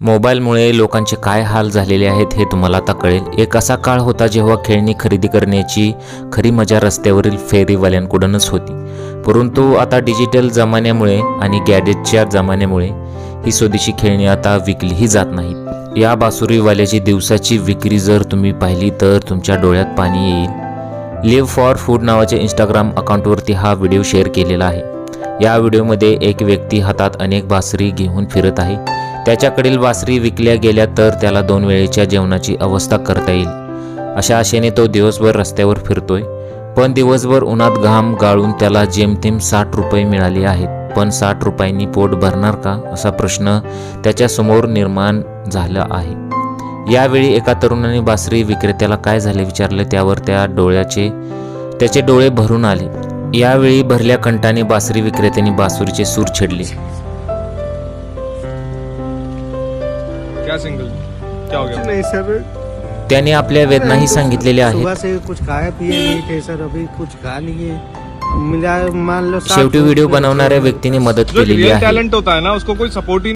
मोबाईलमुळे लोकांचे काय हाल झालेले आहेत हे तुम्हाला आता कळेल. एक असा काळ होता जेव्हा खेळणी खरेदी करण्याची खरी मजा रस्त्यावरील फेरीवाल्यांकडूनच होती. परंतु आता डिजिटल जमान्यामुळे आणि गॅजेटच्या जमान्यामुळे ही स्वदेशी खेळणी आता विकलीही जात नाहीत. या बासुरीवाल्याची दिवसाची विक्री जर तुम्ही पाहिली तर तुमच्या डोळ्यात पाणी येईल. लिव्ह फॉर फूड नावाच्या इंस्टाग्राम अकाउंटवरती हा व्हिडिओ शेअर केलेला आहे. या व्हिडिओमध्ये एक व्यक्ती हातात अनेक बासरी घेऊन फिरत आहे. त्याच्याकडील बासरी विकल्या गेल्या तर त्याला दोन वेळेच्या जेवणाची अवस्था करता येईल. अशा आशेने तो दिवसभर रस्त्यावर फिरतोय. पण दिवसभर उन्हात घाम गाळून त्याला जेमतेम साठ रुपये मिळाले आहेत. पण साठ रुपयांनी पोट भरणार का? असा प्रश्न त्याच्यासमोर निर्माण झाला आहे. यावेळी एका तरुणाने बासरी विक्रेत्याला काय झाले विचारले त्यावर त्या डोळ्याचे त्याचे डोळे भरून आले. यावेळी भरल्या कंटाने बासरी विक्रेत्याने बासुरीचे सूर छेडले. क्या सिंगल क्या हो गया? नहीं सर। त्याने आपल्या वेदनाही सांगितलेल्या आहेत. सुबह से कुछ खाए पिए नहीं थे सर अभी कुछ खा लिए मिला मान लो शेवटी व्हिडिओ रुपये बनवणाऱ्या व्यक्तीने मदत जो केलेली रियल आहे. टैलेंट होता है ना उसको कोई सपोर्ट ही